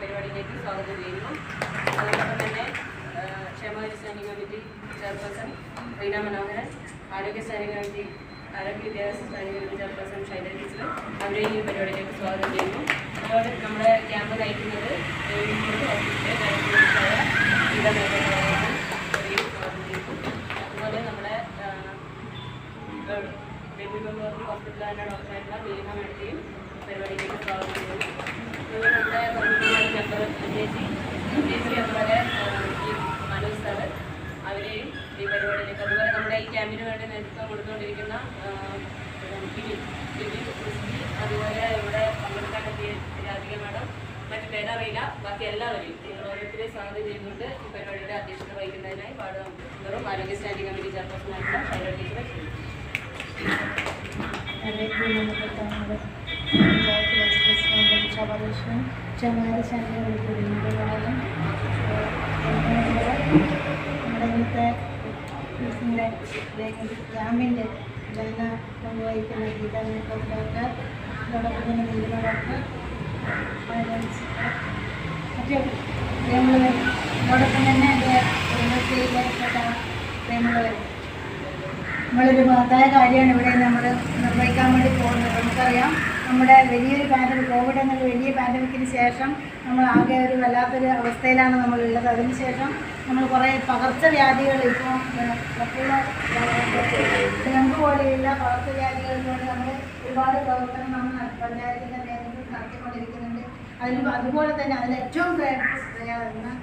പരിപാടിയിലേക്ക് സ്വാഗതം ചെയ്യുന്നു. അതോടൊപ്പം തന്നെ ക്ഷേമകാര്യ standing committee chairperson Reena Manoharan ആരോഗ്യ സ്റ്റാൻഡിംഗ് കമ്മിറ്റി ആരോഗ്യ വിദ്യാഭ്യാസ standing committee chairperson Shaila teacher അവരെ ഈ പരിപാടിയിലേക്ക് സ്വാഗതം ചെയ്യുന്നു. അതോടെ നമ്മുടെ ക്യാമ്പ് നയിക്കുന്നത് അതുപോലെ നമ്മുടെ മെമ്മോറിയൽ ഹോസ്പിറ്റലിലെ ഡോക്ടറായിട്ടുള്ള ബീഹ മേഡത്തെയും പരിപാടിയിലേക്ക് സ്വാഗതം ചെയ്യുന്നു അതുപോലെ നമ്മുടെ കമ്മിറ്റിയുടെ മെമ്പർ ചേച്ചി അതുപോലെ ഈ മനോജ് സാറ് ഈ പരിപാടിയിലേക്ക് അതുപോലെ നമ്മുടെ ഈ ക്യാമ്പിന് വേണ്ടി നേതൃത്വം കൊടുത്തുകൊണ്ടിരിക്കുന്ന അതുപോലെ ഇവിടെ പങ്കെടുക്കാൻ എത്തിയ രാധിക മാഡം മറ്റു പേരറിയില്ല ബാക്കി എല്ലാവരെയും നിങ്ങൾ ഓരോരുത്തരെയും സ്വാഗതം ചെയ്യുന്നുണ്ട്. ഈ പരിപാടിയുടെ അധ്യക്ഷത വഹിക്കുന്നതിനായി വാർഡ് മെമ്പറും ആരോഗ്യ സ്റ്റാൻഡിംഗ് കമ്മിറ്റി ചെയർപേഴ്സണായിട്ടുള്ള ടീച്ചറെ ക്ഷണിക്കുന്നു ചെറുനാട് ശാലകൾ കുടുംബങ്ങളും നമ്മുടെ ഇന്നത്തെ ക്യാമ്പിന്റെ ജന പങ്കുവഹിക്കുന്ന ഗീത മേക്കപ്പ് ഡോക്ടർ അതോടൊപ്പം അതോടൊപ്പം തന്നെ നമ്മളൊരു മഹത്തായ കാര്യമാണ് ഇവിടെ നമ്മൾ നിർവഹിക്കാൻ വേണ്ടി പോകുന്നത്. നമുക്കറിയാം നമ്മുടെ വലിയൊരു പാൻഡമിക് കോവിഡ് എന്നൊരു വലിയ പാൻഡമിക്കിന് ശേഷം നമ്മൾ ആകെ ഒരു വല്ലാത്തൊരു അവസ്ഥയിലാണ് നമ്മളുള്ളത് അതിനുശേഷം നമ്മൾ കുറേ പകർച്ചവ്യാധികൾ ഇപ്പോൾ ഡെങ്കു പോലെയുള്ള പകർച്ചവ്യാധികളിൽ വേണ്ടി നമ്മൾ ഒരുപാട് പ്രവർത്തനം നമ്മൾ പഞ്ചായത്തിന്റെ നേതൃത്വത്തിൽ നടത്തിക്കൊണ്ടിരിക്കുന്നുണ്ട്. അതിന് അതുപോലെ തന്നെ അതിൽ ഏറ്റവും പ്രയാസം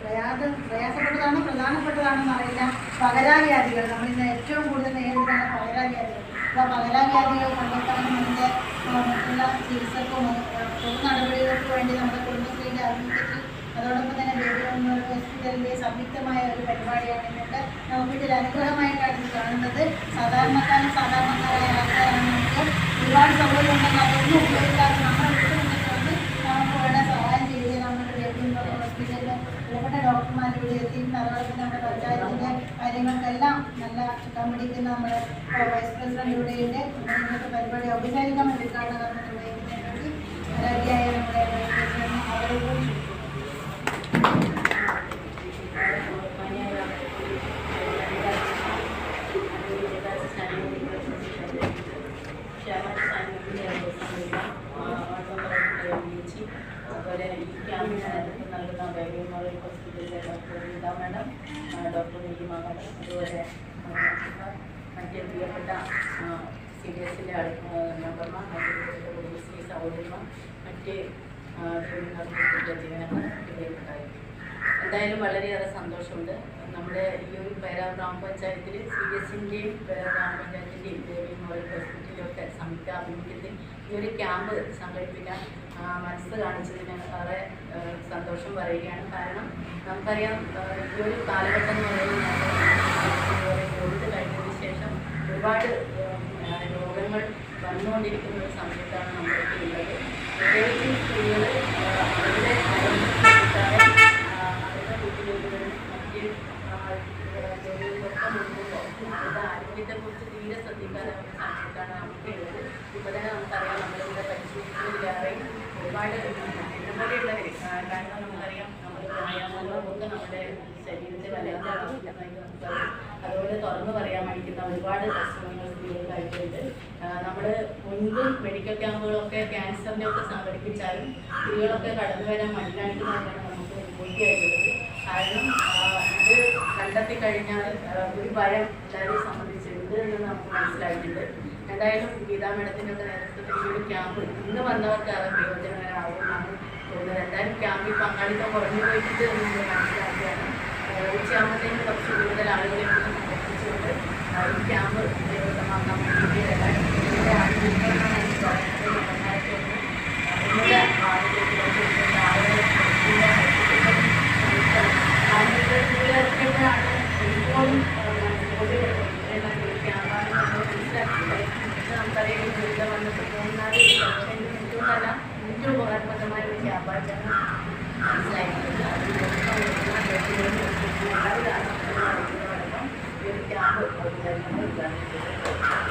പ്രയാസം പ്രയാസപ്പെട്ടതാണോ പ്രധാനപ്പെട്ടതാണെന്ന് അറിയില്ല. പകരാവ്യാധികൾ നമ്മളിന്ന് ഏറ്റവും കൂടുതൽ നേരിടുന്ന പകരാവ്യാധികൾ. അപ്പോൾ പകരാവ്യാധികൾ കണ്ടെത്താനും അതിന്റെ ആ, മറ്റുള്ള ചികിത്സക്കും തുടർ നടപടികൾക്ക് വേണ്ടി നമ്മുടെ കുടുംബശ്രീയുടെ ആഭിമുഖ്യത്തിൽ അതോടൊപ്പം തന്നെ ബേബി മെമ്മോറിയൽ ഹോസ്പിറ്റലിന്റെ ഒരു പരിപാടിയാണ് ഇന്നത്തെ നമുക്കിതിൽ അനുഗ്രഹമായിട്ടാണ് കാണുന്നത്. സാധാരണക്കാരും സാധാരണക്കാരായ ആൾക്കാരാണ് നമുക്ക് ഒരുപാട് സൗകര്യം ഉണ്ടെങ്കിൽ അതൊന്നും ഉപയോഗിക്കാതെ നമ്മുടെ വീട്ടിൽ നമുക്ക് സഹായം ചെയ്യുകയും നമ്മുടെ ബേബി മെമ്മോറിയൽ ഹോസ്പിറ്റലിൽ പ്രിയപ്പെട്ട ഡോക്ടർമാർ ഇവിടെ കാര്യങ്ങൾക്കെല്ലാം നല്ല കമ്പിടിക്കുന്ന നമ്മുടെ വൈസ് പ്രസിഡന്റ് ഇവിടെയുണ്ട് പരിപാടി ഔപചാരികമായി ഉദ്ഘാടനം നിർവഹിക്കുന്നതിന് വേണ്ടി ആരാധ്യയായ നമ്മുടെ ഹോസ്പിറ്റലിലെ doctor Geetha madam doctor Neelima madam അതുപോലെ മറ്റേ പ്രിയപ്പെട്ട സി ബി എസിന്റെ മെമ്പർമാർ മറ്റേ കുടുംബശ്രീ സഹോദരിമാർ മറ്റ് ജീവനക്കാർ പ്രിയപ്പെട്ടായിരുന്നു എന്തായാലും വളരെയേറെ സന്തോഷമുണ്ട്. നമ്മുടെ ഈ ഒരു പേര ഗ്രാമപഞ്ചായത്തിൽ സി ബി എസിന്റെയും പേര ഗ്രാമപഞ്ചായത്തിന്റെയും ദേവി മോഡൽ ഹോസ്പിറ്റലും ഒക്കെ അഭിമുഖ്യത്തിൽ ഈ ഒരു ക്യാമ്പ് സംഘടിപ്പിക്കാൻ മനസ്സ് കാണിച്ചതിന് വളരെ സന്തോഷം പറയുകയാണ്. കാരണം നമുക്കറിയാം ഈ ഒരു കാലഘട്ടം എന്ന് പറയുന്നത് ഒരുപാട് ഇതുപോലെയുള്ളവർ കാരണം നമുക്കറിയാം. നമ്മൾ വ്യായാമങ്ങളൊക്കെ നമ്മുടെ ശരീരത്തെ വല്ലാതെ ആവശ്യമായിട്ട് നമുക്കറിയാം അതുപോലെ തുറന്നു പറയാൻ പഠിക്കുന്ന ഒരുപാട് അസുഖങ്ങൾ സ്ത്രീകൾക്കായിട്ടുണ്ട് നമ്മൾ മുൻപും മെഡിക്കൽ ക്യാമ്പുകളൊക്കെ ക്യാൻസറിനെ ഒക്കെ സംഘടിപ്പിച്ചാലും സ്ത്രീകളൊക്കെ കടന്നു വരാൻ മടികാണിക്കുന്നതാണ് നമുക്ക് മുൻകൂട്ടിയായിട്ടുള്ളത് കാരണം ഇത് കണ്ടെത്തി കഴിഞ്ഞാൽ ഒരു ഭയം എല്ലാവരെയും സംബന്ധിച്ചിട്ടുണ്ട് എന്ന് നമുക്ക് മനസ്സിലായിട്ടുണ്ട്. എന്തായാലും ഗീതാ മേഡത്തിന്റെ നേതൃത്വത്തിൽ ഈ ഒരു ക്യാമ്പ് ഇന്ന് വന്നവർക്ക് അത് പ്രയോജനകരമാകുമെന്നാണ് തോന്നുന്നത്. എന്തായാലും ക്യാമ്പിൽ പങ്കാളിത്തം കുറഞ്ഞു പോയിട്ട് നമ്മൾ മനസ്സിലാക്കുകയാണ്. ഉച്ചയാകുമ്പോഴത്തേക്കും കുറച്ച് കൂടുതൽ ആളുകളെ കൂടി സംബന്ധിച്ചുകൊണ്ട് ഈ ക്യാമ്പ് പ്രയോജനമാക്കാൻ വേണ്ടിയിട്ട് Thank you.